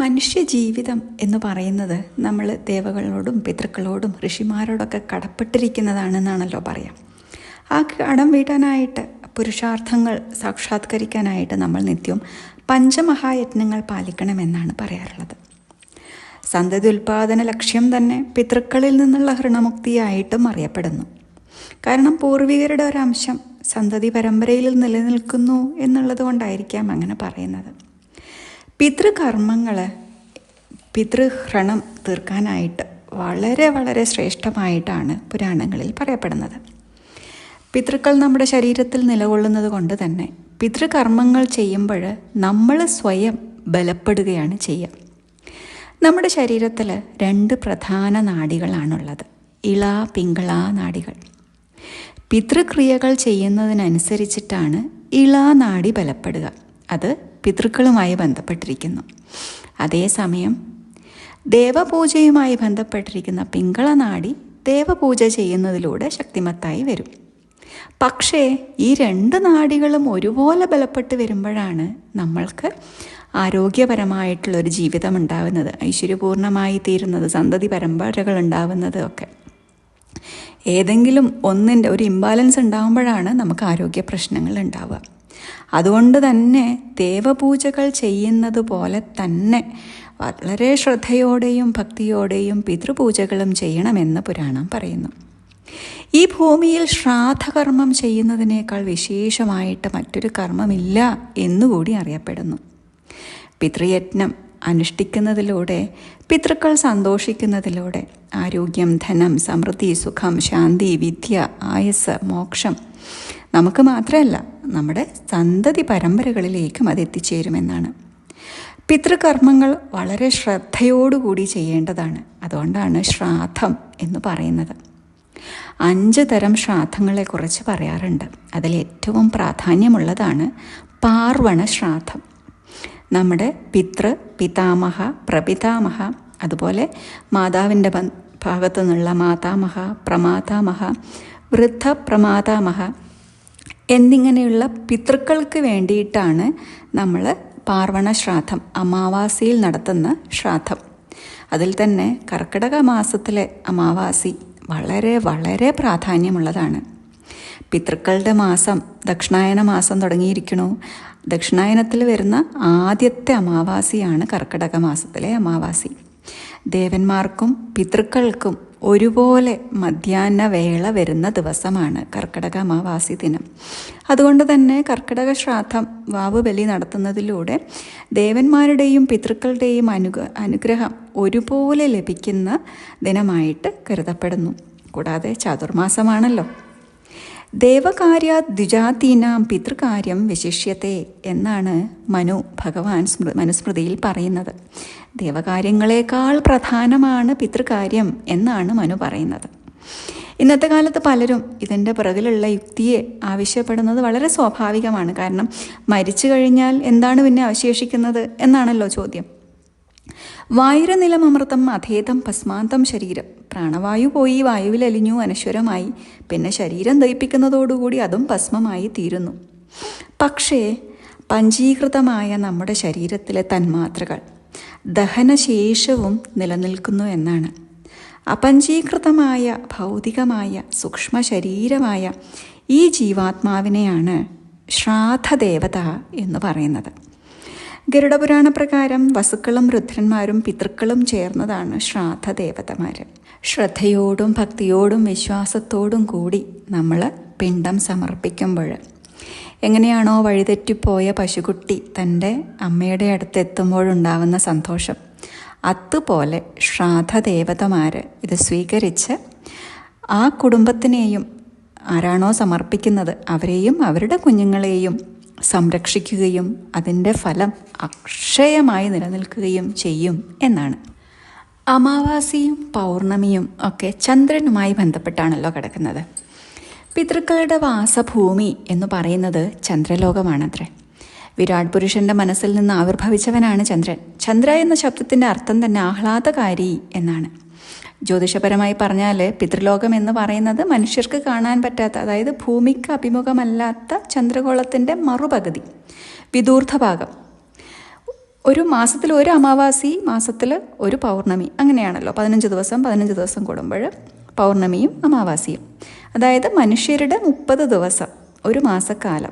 മനുഷ്യ ജീവിതം എന്ന് പറയുന്നത് നമ്മൾ ദേവകളോടും പിതൃക്കളോടും ഋഷിമാരോടൊക്കെ കടപ്പെട്ടിരിക്കുന്നതാണെന്നാണല്ലോ പറയാം. ആ കടം വീട്ടാനായിട്ട് പുരുഷാർത്ഥങ്ങൾ സാക്ഷാത്കരിക്കാനായിട്ട് നമ്മൾ നിത്യം പഞ്ചമഹായജ്ഞങ്ങൾ പാലിക്കണമെന്നാണ് പറയാറുള്ളത്. സന്തതി ഉൽപാദന ലക്ഷ്യം തന്നെ പിതൃക്കളിൽ നിന്നുള്ള ഹൃണമുക്തിയായിട്ടും അറിയപ്പെടുന്നു. കാരണം പൂർവികരുടെ ഒരംശം സന്തതി പരമ്പരയിൽ നിലനിൽക്കുന്നു എന്നുള്ളത് കൊണ്ടായിരിക്കാം അങ്ങനെ പറയുന്നത്. പിതൃകർമ്മങ്ങൾ പിതൃഹ്രണം തീർക്കാനായിട്ട് വളരെ വളരെ ശ്രേഷ്ഠമായിട്ടാണ് പുരാണങ്ങളിൽ പറയപ്പെടുന്നത്. പിതൃക്കൾ നമ്മുടെ ശരീരത്തിൽ നിലകൊള്ളുന്നത് കൊണ്ട് തന്നെ പിതൃകർമ്മങ്ങൾ ചെയ്യുമ്പോൾ നമ്മൾ സ്വയം ബലപ്പെടുകയാണ് ചെയ്യുക. നമ്മുടെ ശരീരത്തിൽ രണ്ട് പ്രധാന നാഡികളാണുള്ളത് ഇള പിങ്കള നാഡികൾ പിതൃക്രിയകൾ ചെയ്യുന്നതിനനുസരിച്ചിട്ടാണ് ഇള നാഡി ബലപ്പെടുക. അത് പിതൃക്കളുമായി ബന്ധപ്പെട്ടിരിക്കുന്നു. അതേസമയം ദേവപൂജയുമായി ബന്ധപ്പെട്ടിരിക്കുന്ന പിങ്കള നാഡി ദേവപൂജ ചെയ്യുന്നതിലൂടെ ശക്തിമത്തായി വരും. പക്ഷേ ഈ രണ്ട് നാടികളും ഒരുപോലെ ബലപ്പെട്ട് വരുമ്പോഴാണ് നമ്മൾക്ക് ആരോഗ്യപരമായിട്ടുള്ളൊരു ജീവിതം ഉണ്ടാവുന്നത്. ഐശ്വര്യപൂർണമായി തീരുന്നത് സന്തതി പരമ്പരകൾ ഉണ്ടാവുന്നത് ഒക്കെ. ഏതെങ്കിലും ഒന്നിന്റെ ഒരു ഇംബാലൻസ് ഉണ്ടാകുമ്പോഴാണ് നമുക്ക് ആരോഗ്യ പ്രശ്നങ്ങൾ ഉണ്ടാവുക. അതുകൊണ്ട് തന്നെ ദേവപൂജകൾ ചെയ്യുന്നത് പോലെ തന്നെ വളരെ ശ്രദ്ധയോടെയും ഭക്തിയോടെയും പിതൃപൂജകളും ചെയ്യണമെന്ന് പുരാണം പറയുന്നു. ഈ ഭൂമിയിൽ ശ്രാദ്ധകർമ്മം ചെയ്യുന്നതിനേക്കാൾ വിശേഷമായിട്ട് മറ്റൊരു കർമ്മമില്ല എന്നുകൂടി അറിയപ്പെടുന്നു. പിതൃയജ്ഞം അനുഷ്ഠിക്കുന്നതിലൂടെ പിതൃക്കൾ സന്തോഷിക്കുന്നതിലൂടെ ആരോഗ്യം ധനം സമൃദ്ധി സുഖം ശാന്തി വിദ്യ ആയസ് മോക്ഷം നമുക്ക് മാത്രമല്ല നമ്മുടെ സന്തതി പരമ്പരകളിലേക്കും അത് എത്തിച്ചേരുമെന്നാണ്. പിതൃകർമ്മങ്ങൾ വളരെ ശ്രദ്ധയോടുകൂടി ചെയ്യേണ്ടതാണ്. അതുകൊണ്ടാണ് ശ്രാദ്ധം എന്ന് പറയുന്നത്. അഞ്ച് തരം ശ്രാദ്ധങ്ങളെക്കുറിച്ച് പറയാറുണ്ട്. അതിൽ ഏറ്റവും പ്രാധാന്യമുള്ളതാണ് പാർവണ ശ്രാദ്ധം. നമ്മുടെ പിതൃ പിതാമഹ പ്രപിതാമഹ അതുപോലെ മാതാവിന്റെ ഭാഗത്തു നിന്നുള്ള മാതാമഹ പ്രമാതാമഹ വൃദ്ധ പ്രമാതാമഹ എന്നിങ്ങനെയുള്ള പിതൃക്കൾക്ക് വേണ്ടിയിട്ടാണ് നമ്മൾ പാർവണ ശ്രാദ്ധം അമാവാസിയിൽ നടത്തുന്ന ശ്രാദ്ധം. അതിൽ തന്നെ കർക്കിടക മാസത്തിലെ അമാവാസി വളരെ വളരെ പ്രാധാന്യമുള്ളതാണ്. പിതൃക്കളുടെ മാസം ദക്ഷിണായന മാസം തുടങ്ങിയിരിക്കണു ദക്ഷിണായനത്തിൽ വരുന്ന ആദ്യത്തെ അമാവാസിയാണ് കർക്കിടക മാസത്തിലെ അമാവാസി. ദേവന്മാർക്കും പിതൃക്കൾക്കും ഒരുപോലെ മധ്യാഹ്ന വേള വരുന്ന ദിവസമാണ് കർക്കിടക അമാവാസി ദിനം. അതുകൊണ്ട് തന്നെ കർക്കിടക ശ്രാദ്ധം വാവ് ബലി നടത്തുന്നതിലൂടെ ദേവന്മാരുടെയും പിതൃക്കളുടെയും അനുഗ അനുഗ്രഹം ഒരുപോലെ ലഭിക്കുന്ന ദിനമായിട്ട് കരുതപ്പെടുന്നു. കൂടാതെ ചതുർമാസമാണല്ലോ. ദേവകാര്യ ദ്വിജാതീനാം പിതൃകാര്യം വിശിഷ്യത്തെ എന്നാണ് മനു ഭഗവാൻ സ്മൃ മനുസ്മൃതിയിൽ പറയുന്നത്. ദേവകാര്യങ്ങളെക്കാൾ പ്രധാനമാണ് പിതൃകാര്യം എന്നാണ് മനു പറയുന്നത്. ഇന്നത്തെ കാലത്ത് പലരും ഇതിന്റെ പിറകിലുള്ള യുക്തിയെ ആവശ്യപ്പെടുന്നത് വളരെ സ്വാഭാവികമാണ്. കാരണം മരിച്ചു കഴിഞ്ഞാൽ എന്താണ് പിന്നെ അവശേഷിക്കുന്നത് എന്നാണല്ലോ ചോദ്യം. വായുരനിലമൃതം അധേതം ഭസ്മാന്തം ശരീരം. പ്രാണവായു പോയി വായുവിൽ അലിഞ്ഞു അനശ്വരമായി. പിന്നെ ശരീരം ദഹിപ്പിക്കുന്നതോടുകൂടി അതും ഭസ്മമായി തീരുന്നു. പക്ഷേ പഞ്ചീകൃതമായ നമ്മുടെ ശരീരത്തിലെ തന്മാത്രകൾ ദഹനശേഷവും നിലനിൽക്കുന്നു എന്നാണ്. അപഞ്ചീകൃതമായ ഭൗതികമായ സൂക്ഷ്മ ശരീരമായ ഈ ജീവാത്മാവിനെയാണ് ശ്രാദ്ധദേവത എന്ന് പറയുന്നത്. ഗരുഡപുരാണ പ്രകാരം വസുക്കളും രുദ്രന്മാരും പിതൃക്കളും ചേർന്നതാണ് ശ്രാദ്ധദേവതമാർ ശ്രദ്ധയോടും ഭക്തിയോടും വിശ്വാസത്തോടും കൂടി നമ്മൾ പിണ്ടം സമർപ്പിക്കുമ്പോൾ എങ്ങനെയാണോ വഴിതെറ്റിപ്പോയ പശുക്കുട്ടി തന്റെ അമ്മയുടെ അടുത്ത് എത്തുമ്പോഴുണ്ടാവുന്ന സന്തോഷം. അതുപോലെ ശ്രാദ്ധദേവതമാർ ഇത് സ്വീകരിച്ച് ആ കുടുംബത്തിനെയും ആരാണോ സമർപ്പിക്കുന്നത് അവരെയും അവരുടെ കുഞ്ഞുങ്ങളെയും സംരക്ഷിക്കുകയും അതിന്റെ ഫലം അക്ഷയമായി നിലനിൽക്കുകയും ചെയ്യും എന്നാണ്. അമാവാസിയും പൗർണമിയും ഒക്കെ ചന്ദ്രനുമായി ബന്ധപ്പെട്ടാണല്ലോ കിടക്കുന്നത്. പിതൃക്കളുടെ വാസഭൂമി എന്ന് പറയുന്നത് ചന്ദ്രലോകമാണത്രേ. വിരാട് പുരുഷന്റെ മനസ്സിൽ നിന്ന് ആവിർഭവിച്ചവനാണ് ചന്ദ്രൻ. ചന്ദ്ര എന്ന ശബ്ദത്തിന്റെ അർത്ഥം തന്നെ ആഹ്ലാദകാരി എന്നാണ്. ജ്യോതിഷപരമായി പറഞ്ഞാൽ പിതൃലോകം എന്ന് പറയുന്നത് മനുഷ്യർക്ക് കാണാൻ പറ്റാത്ത അതായത് ഭൂമിക്ക് അഭിമുഖമല്ലാത്ത ചന്ദ്രഗോളത്തിന്റെ മറുപകുതി വിദൂർധ ഭാഗം. ഒരു മാസത്തിൽ ഒരു അമാവാസി മാസത്തിൽ ഒരു പൗർണമി അങ്ങനെയാണല്ലോ. പതിനഞ്ച് ദിവസം പതിനഞ്ച് ദിവസം കൂടുമ്പോൾ പൗർണമിയും അമാവാസിയും. അതായത് മനുഷ്യരുടെ മുപ്പത് ദിവസം ഒരു മാസക്കാലം.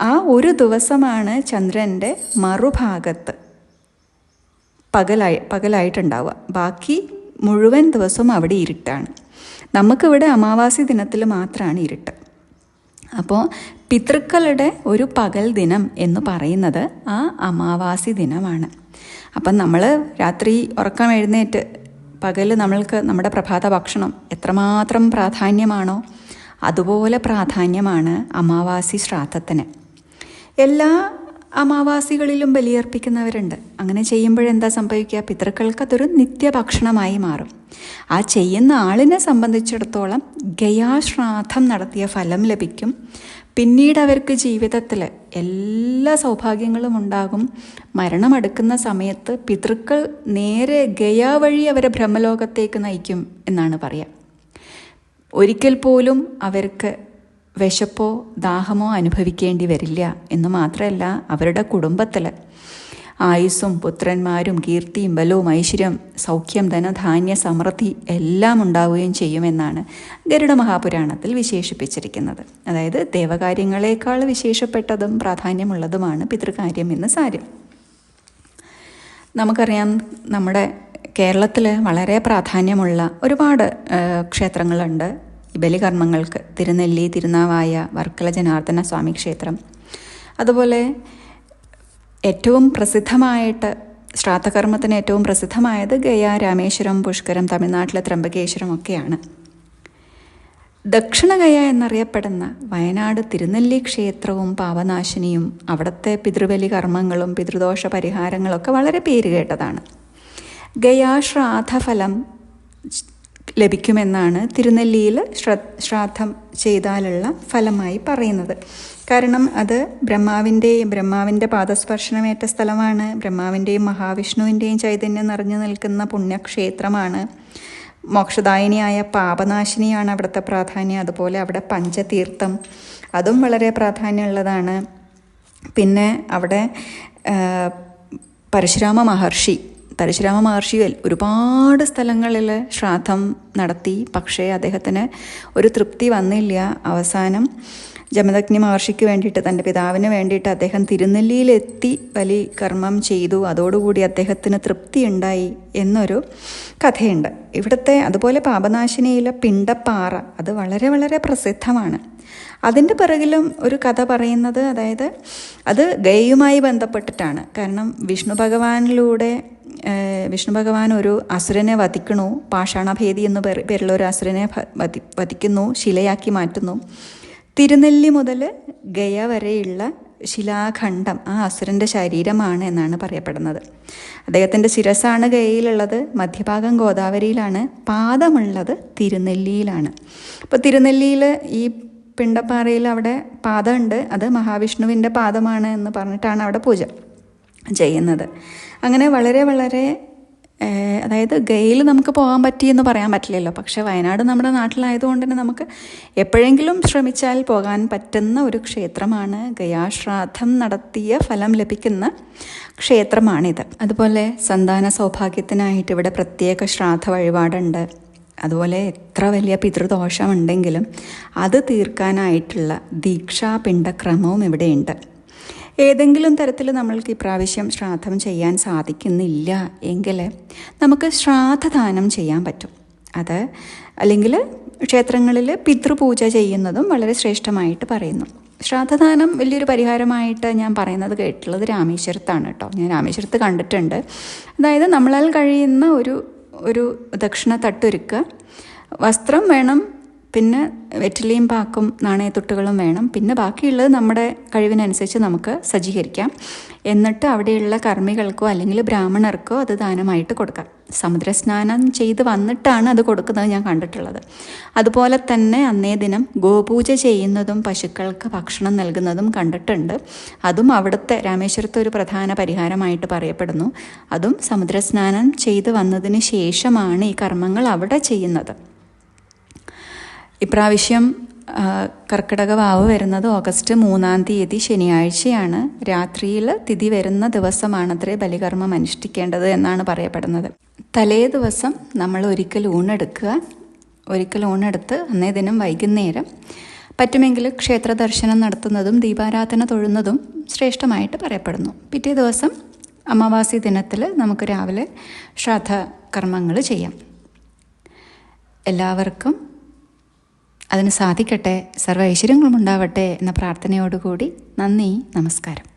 ആ ഒരു ദിവസമാണ് ചന്ദ്രന്റെ മറുഭാഗത്ത് പകലായി പകലായിട്ടുണ്ടാവുക. ബാക്കി മുഴുവൻ ദിവസവും അവിടെ ഇരുട്ടാണ്. നമുക്കിവിടെ അമാവാസി ദിനത്തിൽ മാത്രമാണ് ഇരുട്ട്. അപ്പോൾ പിതൃക്കളുടെ ഒരു പകൽ ദിനം എന്ന് പറയുന്നത് ആ അമാവാസി ദിനമാണ്. അപ്പം നമ്മൾ രാത്രി ഉറക്കം എഴുന്നേറ്റ് പകൽ നമ്മൾക്ക് നമ്മുടെ പ്രഭാത ഭക്ഷണം എത്രമാത്രം പ്രാധാന്യമാണോ അതുപോലെ പ്രാധാന്യമാണ് അമാവാസി ശ്രാദ്ധത്തിന്. എല്ലാ അമാവാസികളിലും ബലിയർപ്പിക്കുന്നവരുണ്ട്. അങ്ങനെ ചെയ്യുമ്പോഴെന്താ സംഭവിക്കുക? പിതൃക്കൾക്ക് അതൊരു നിത്യഭക്ഷണമായി മാറും. ആ ചെയ്യുന്ന ആളിനെ സംബന്ധിച്ചിടത്തോളം ഗയാശ്രാദ്ധം നടത്തിയ ഫലം ലഭിക്കും. പിന്നീട് അവർക്ക് ജീവിതത്തിൽ എല്ലാ സൗഭാഗ്യങ്ങളും ഉണ്ടാകും. മരണമടുക്കുന്ന സമയത്ത് പിതൃക്കൾ നേരെ ഗയാ വഴി അവരെ ബ്രഹ്മലോകത്തേക്ക് നയിക്കും എന്നാണ് പറയുക ഒരിക്കൽ പോലും അവർക്ക് വിശപ്പോ ദാഹമോ അനുഭവിക്കേണ്ടി വരില്ല എന്ന് മാത്രമല്ല അവരുടെ കുടുംബത്തിൽ ആയുസ്സും പുത്രന്മാരും കീർത്തിയും ബലവും ഐശ്വര്യം സൗഖ്യം ധനധാന്യ സമൃദ്ധി എല്ലാം ഉണ്ടാവുകയും ചെയ്യുമെന്നാണ് ഗരുഡ മഹാപുരാണത്തിൽ വിശേഷിപ്പിച്ചിരിക്കുന്നത്. അതായത് ദേവകാര്യങ്ങളെക്കാൾ വിശേഷപ്പെട്ടതും പ്രാധാന്യമുള്ളതുമാണ് പിതൃകാര്യം എന്ന് സാരം. നമുക്കറിയാം നമ്മുടെ കേരളത്തിൽ വളരെ പ്രാധാന്യമുള്ള ഒരുപാട് ക്ഷേത്രങ്ങളുണ്ട്. ഈ ബലികർമ്മങ്ങൾക്ക് തിരുനെല്ലി തിരുനാവായ വർക്കല ജനാർദ്ദന സ്വാമി ക്ഷേത്രം. അതുപോലെ ഏറ്റവും പ്രസിദ്ധമായിട്ട് ശ്രാദ്ധകർമ്മത്തിന് ഏറ്റവും പ്രസിദ്ധമായത് ഗയ രാമേശ്വരം പുഷ്കരം തമിഴ്നാട്ടിലെ ത്രംബകേശ്വരം ഒക്കെയാണ്. ദക്ഷിണഗയ എന്നറിയപ്പെടുന്ന വയനാട് തിരുനെല്ലി ക്ഷേത്രവും പാവനാശിനിയും അവിടുത്തെ പിതൃബലി കർമ്മങ്ങളും പിതൃദോഷ പരിഹാരങ്ങളൊക്കെ വളരെ പേരുകേട്ടതാണ്. ഗയാശ്രാദ്ധഫലം ലഭിക്കുമെന്നാണ് തിരുനെല്ലിയിൽ ശ്രാദ്ധം ചെയ്താലുള്ള ഫലമായി പറയുന്നത്. കാരണം അത് ബ്രഹ്മാവിന്റെയും ബ്രഹ്മാവിന്റെ പാദസ്പർശനമേറ്റ സ്ഥലമാണ്. ബ്രഹ്മാവിന്റെയും മഹാവിഷ്ണുവിന്റെയും ചൈതന്യം നിറഞ്ഞു നിൽക്കുന്ന പുണ്യക്ഷേത്രമാണ്. മോക്ഷദായിനിയായ പാപനാശിനിയാണ് അവിടുത്തെ പ്രാധാന്യം. അതുപോലെ അവിടെ പഞ്ചതീർത്ഥം അതും വളരെ പ്രാധാന്യമുള്ളതാണ്. പിന്നെ അവിടെ പരശുരാമ മഹർഷി പരശുരാമ മഹർഷികൾ ഒരുപാട് സ്ഥലങ്ങളിൽ ശ്രാദ്ധം നടത്തി. പക്ഷേ അദ്ദേഹത്തിന് ഒരു തൃപ്തി വന്നില്ല. അവസാനം ജമദഗ്നി മഹർഷിക്ക് വേണ്ടിയിട്ട് തന്റെ പിതാവിന് വേണ്ടിയിട്ട് അദ്ദേഹം തിരുനെല്ലിയിലെത്തി വലിയ കർമ്മം ചെയ്തു. അതോടുകൂടി അദ്ദേഹത്തിന് തൃപ്തി ഉണ്ടായി എന്നൊരു കഥയുണ്ട്. ഇവിടുത്തെ അതുപോലെ പാപനാശിനിയിലെ പിണ്ടപ്പാറ അത് വളരെ വളരെ പ്രസിദ്ധമാണ്. അതിന്റെ പിറകിലും ഒരു കഥ പറയുന്നത് അതായത് അത് ഗയുമായി ബന്ധപ്പെട്ടിട്ടാണ്. കാരണം വിഷ്ണു ഭഗവാനിലൂടെ വിഷ്ണു ഭഗവാൻ ഒരു അസുരനെ വധിക്കണു പാഷാണഭേദി എന്ന് പേരുള്ള ഒരു അസുരനെ വധി വധിക്കുന്നു ശിലയാക്കി മാറ്റുന്നു. തിരുനെല്ലി മുതൽ ഗയ വരെയുള്ള ശിലാഖണ്ഡം ആ അസുരന്റെ ശരീരമാണ് എന്നാണ് പറയപ്പെടുന്നത്. അദ്ദേഹത്തിന്റെ ശിരസാണ് ഗയയിലുള്ളത് മധ്യഭാഗം ഗോദാവരിയിലാണ് പാദമുള്ളത് തിരുനെല്ലിയിലാണ്. അപ്പോൾ തിരുനെല്ലിയിൽ ഈ പിണ്ടപ്പാറയിൽ അവിടെ പാദമുണ്ട് അത് മഹാവിഷ്ണുവിന്റെ പാദമാണ് എന്ന് പറഞ്ഞിട്ടാണ് അവിടെ പൂജ ചെയ്യുന്നത്. അങ്ങനെ വളരെ വളരെ അതായത് ഗെയിൽ നമുക്ക് പോകാൻ പറ്റിയെന്ന് പറയാൻ പറ്റില്ലല്ലോ. പക്ഷേ വയനാട് നമ്മുടെ നാട്ടിലായതുകൊണ്ട് തന്നെ നമുക്ക് എപ്പോഴെങ്കിലും ശ്രമിച്ചാൽ പോകാൻ പറ്റുന്ന ഒരു ക്ഷേത്രമാണ് ഗയാശ്രാദ്ധം നടത്തിയ ഫലം ലഭിക്കുന്ന ക്ഷേത്രമാണിത്. അതുപോലെ സന്താന സൗഭാഗ്യത്തിനായിട്ട് ഇവിടെ പ്രത്യേക ശ്രാദ്ധ വഴിപാടുണ്ട്. അതുപോലെ എത്ര വലിയ പിതൃദോഷമുണ്ടെങ്കിലും അത് തീർക്കാനായിട്ടുള്ള ദീക്ഷാപിണ്ഡക്രമവും ഇവിടെയുണ്ട്. ഏതെങ്കിലും തരത്തിൽ നമ്മൾക്ക് ഇപ്രാവശ്യം ശ്രാദ്ധം ചെയ്യാൻ സാധിക്കുന്നില്ല എങ്കിൽ നമുക്ക് ശ്രാദ്ധദാനം ചെയ്യാൻ പറ്റും. അത് അല്ലെങ്കിൽ ക്ഷേത്രങ്ങളിൽ പിതൃപൂജ ചെയ്യുന്നതും വളരെ ശ്രേഷ്ഠമായിട്ട് പറയുന്നു. ശ്രാദ്ധദാനം വലിയൊരു പരിഹാരമായിട്ട് ഞാൻ പറയുന്നത് കേട്ടിട്ടുള്ളത് രാമേശ്വരത്താണ് കേട്ടോ. ഞാൻ രാമേശ്വരത്ത് കണ്ടിട്ടുണ്ട്. അതായത് നമ്മളാൽ കഴിയുന്ന ഒരു ഒരു ദക്ഷിണ തട്ടൊരുക്കുക വസ്ത്രം വേണം പിന്നെ വെറ്റിലയും പാക്കും നാണയത്തൊട്ടുകളും വേണം. പിന്നെ ബാക്കിയുള്ളത് നമ്മുടെ കഴിവിനനുസരിച്ച് നമുക്ക് സജ്ജീകരിക്കാം. എന്നിട്ട് അവിടെയുള്ള കർമ്മികൾക്കോ അല്ലെങ്കിൽ ബ്രാഹ്മണർക്കോ അത് ദാനമായിട്ട് കൊടുക്കാം. സമുദ്രസ്നാനം ചെയ്ത് വന്നിട്ടാണ് അത് കൊടുക്കുന്നത് ഞാൻ കണ്ടിട്ടുള്ളത്. അതുപോലെ തന്നെ അന്നേ ദിനം ഗോപൂജ ചെയ്യുന്നതും പശുക്കൾക്ക് ഭക്ഷണം നൽകുന്നതും കണ്ടിട്ടുണ്ട്. അതും അവിടുത്തെ രാമേശ്വരത്തെ ഒരു പ്രധാന പരിഹാരമായിട്ട് പറയപ്പെടുന്നു. അതും സമുദ്രസ്നാനം ചെയ്ത് വന്നതിന് ശേഷമാണ് ഈ കർമ്മങ്ങൾ അവിടെ ചെയ്യുന്നത്. ഇപ്രാവശ്യം കർക്കിടക വാവ് വരുന്നത് ഓഗസ്റ്റ് മൂന്നാം തീയതി ശനിയാഴ്ചയാണ്. രാത്രിയിൽ തിഥി വരുന്ന ദിവസമാണത്രേ ബലികർമ്മം അനുഷ്ഠിക്കേണ്ടത് എന്നാണ് പറയപ്പെടുന്നത്. തലേ ദിവസം നമ്മൾ ഒരിക്കൽ ഊണെടുക്കുക. ഒരിക്കൽ ഊണെടുത്ത് അന്നേ ദിനം വൈകുന്നേരം പറ്റുമെങ്കിൽ ക്ഷേത്ര ദർശനം നടത്തുന്നതും ദീപാരാധന തൊഴുന്നതും ശ്രേഷ്ഠമായിട്ട് പറയപ്പെടുന്നു. പിറ്റേ ദിവസം അമാവാസി ദിനത്തിൽ നമുക്ക് രാവിലെ ശ്രാദ്ധ കർമ്മങ്ങൾ ചെയ്യാം. എല്ലാവർക്കും അതിന് സാധിക്കട്ടെ സർവ ഐശ്വര്യങ്ങളും ഉണ്ടാവട്ടെ എന്ന പ്രാർത്ഥനയോടുകൂടി നന്ദി നമസ്കാരം.